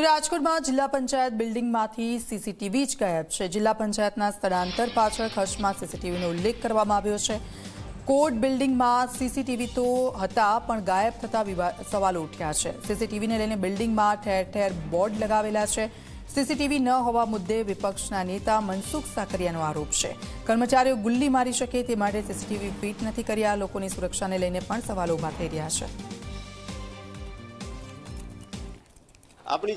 તો રાજકોટમાં જિલ્લા પંચાયત બિલ્ડિંગમાંથી સીસીટીવી જ ગાયબ છે. જિલ્લા પંચાયતના સ્થળાંતર પાછળ ખર્ચમાં સીસીટીવીનો ઉલ્લેખ કરવામાં આવ્યો છે. કોર્ટ બિલ્ડિંગમાં સીસીટીવી તો હતા, પણ ગાયબ થતા સવાલો ઉઠ્યા છે. સીસીટીવીને લઈને બિલ્ડિંગમાં ઠેર ઠેર બોર્ડ લગાવેલા છે. સીસીટીવી ન હોવા મુદ્દે વિપક્ષના નેતા મનસુખ સાકરિયાનો આરોપ છે. કર્મચારીઓ ગુલ્લી મારી શકે તે માટે સીસીટીવી ફિટ નથી કર્યા, લોકોની સુરક્ષાને લઈને પણ સવાલો ઊભા થઈ રહ્યા છે. આપણી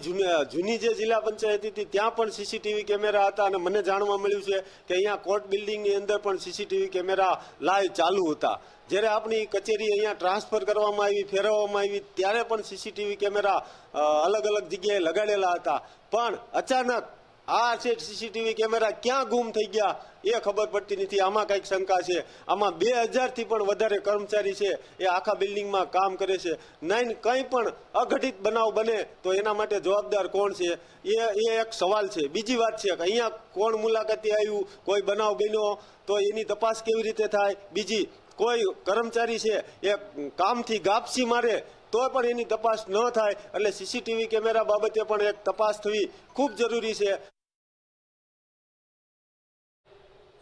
જૂની જે જિલ્લા પંચાયત હતી, ત્યાં પણ સીસીટીવી કેમેરા હતા અને મને જાણવા મળ્યું છે કે અહીંયા કોર્ટ બિલ્ડિંગની અંદર પણ સીસીટીવી કેમેરા લાઈવ ચાલુ હતા. જ્યારે આપણી કચેરી અહીંયા ટ્રાન્સફર કરવામાં આવી, ફેરવવામાં આવી, ત્યારે પણ સીસીટીવી કેમેરા અલગ અલગ જગ્યાએ લગાડેલા હતા. પણ અચાનક આ છે સીસીટીવી કેમેરા ક્યાં ગુમ થઈ ગયા એ ખબર પડતી નથી. આમાં કંઈક શંકા છે. આમાં બે હજારથી પણ વધારે કર્મચારી છે એ આખા બિલ્ડિંગમાં કામ કરે છે. નહીં, કંઈ પણ અઘટિત બનાવ બને તો એના માટે જવાબદાર કોણ છે? એ એ એક સવાલ છે. બીજી વાત છે કે અહીંયા કોણ મુલાકાતી આવ્યું? કોઈ બનાવ બન્યો? તો એની તપાસ કેવી રીતે થાય? બીજી, કોઈ કર્મચારી છે એ કામથી ગાપસી મારે તો પણ એની તપાસ ન થાય. એટલે સીસીટીવી કેમેરા બાબતે પણ એક તપાસ થવી ખૂબ જરૂરી છે.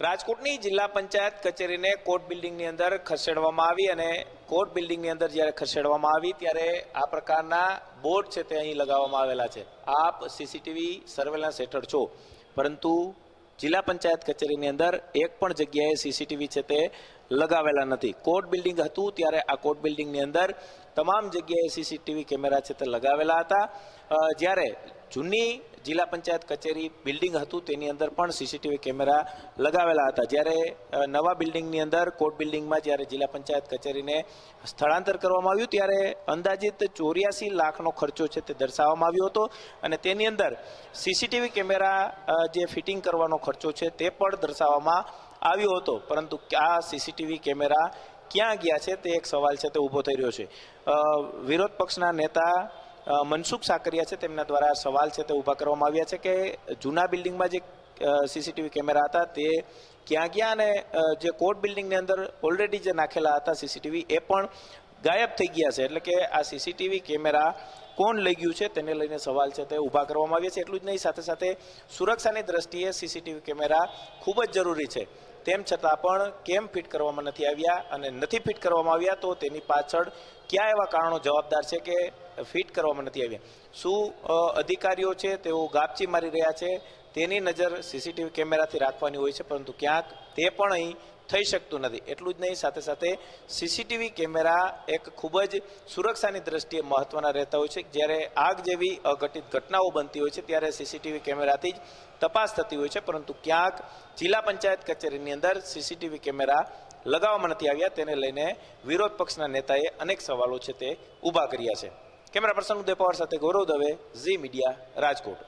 રાજકોટની જિલ્લા પંચાયત કચેરીને કોર્ટ બિલ્ડિંગની અંદર ખસેડવામાં આવી અને કોર્ટ બિલ્ડિંગની અંદર જ્યારે ખસેડવામાં આવી, ત્યારે આ પ્રકારના બોર્ડ છે તે અહીં લગાવવામાં આવેલા છે. આપ સીસીટીવી સર્વેલન્સ હેઠળ છો. પરંતુ જિલ્લા પંચાયત કચેરીની અંદર એક પણ જગ્યાએ સીસીટીવી છે તે લગાવેલા નથી. કોર્ટ બિલ્ડિંગ હતું ત્યારે આ કોર્ટ બિલ્ડિંગની અંદર તમામ જગ્યાએ સીસીટીવી કેમેરા છે તે લગાવેલા હતા. જ્યારે જૂની જિલ્લા પંચાયત કચેરી બિલ્ડિંગ હતું, તેની અંદર પણ સીસીટીવી કેમેરા લગાવેલા હતા. જ્યારે નવા બિલ્ડિંગની અંદર, કોર્ટ બિલ્ડિંગમાં જ્યારે જિલ્લા પંચાયત કચેરીને સ્થળાંતર કરવામાં આવ્યું, ત્યારે અંદાજિત ચોર્યાસી લાખનો ખર્ચો છે તે દર્શાવવામાં આવ્યો હતો. અને તેની અંદર સીસીટીવી કેમેરા જે ફિટિંગ કરવાનો ખર્ચો છે તે પણ દર્શાવવામાં આવ્યો હતો. પરંતુ આ સીસીટીવી કેમેરા ક્યાં ગયા છે તે એક સવાલ છે તે ઊભો થઈ રહ્યો છે. વિરોધ પક્ષના નેતા મનસુખ સાકરિયા છે, તેમના દ્વારા સવાલ છે તે ઊભા કરવામાં આવ્યા છે કે જૂના બિલ્ડિંગમાં જે સીસીટીવી કેમેરા હતા તે ક્યાં ગયા અને જે કોર્ટ બિલ્ડિંગની અંદર ઓલરેડી જે નાખેલા હતા સીસીટીવી એ પણ ગાયબ થઈ ગયા છે. એટલે કે આ સીસીટીવી કેમેરા કોણ લઈ ગયું છે તેને લઈને સવાલ છે તે ઊભા કરવામાં આવ્યા છે. એટલું જ નહીં, સાથે સાથે સુરક્ષાની દ્રષ્ટિએ સીસીટીવી કેમેરા ખૂબ જ જરૂરી છે. તેમ છતાં પણ કેમ ફિટ કરવામાં નથી આવ્યા અને નથી ફિટ કરવામાં આવ્યા તો તેની પાછળ કયા એવા કારણો જવાબદાર છે કે ફિટ કરવામાં નથી આવ્યા? શું અધિકારીઓ છે તેઓ ગાપચી મારી રહ્યા છે? તેની નજર સીસીટીવી કેમેરાથી રાખવાની હોય છે, પરંતુ ક્યાંક તે પણ અહીં થઈ શકતું નથી. એટલું જ નહીં, સાથે સાથે સીસીટીવી કેમેરા એક ખૂબ જ સુરક્ષાની દ્રષ્ટિએ મહત્વના રહેતા હોય છે. જ્યારે આગ જેવી અઘટિત ઘટનાઓ બનતી હોય છે, ત્યારે સીસીટીવી કેમેરાથી જ તપાસ થતી હોય છે, પરંતુ ક્યાંક જિલ્લા પંચાયત કચેરીની અંદર સીસીટીવી કેમેરા લગાવવામાં નથી આવ્યા, તેને લઈને વિરોધ પક્ષના નેતાએ અનેક સવાલો છે તે ઊભા કર્યા છે. કેમેરા પર્સન ઉદય પવાર સાથે ગૌરવ દવે, ઝી મીડિયા, રાજકોટ.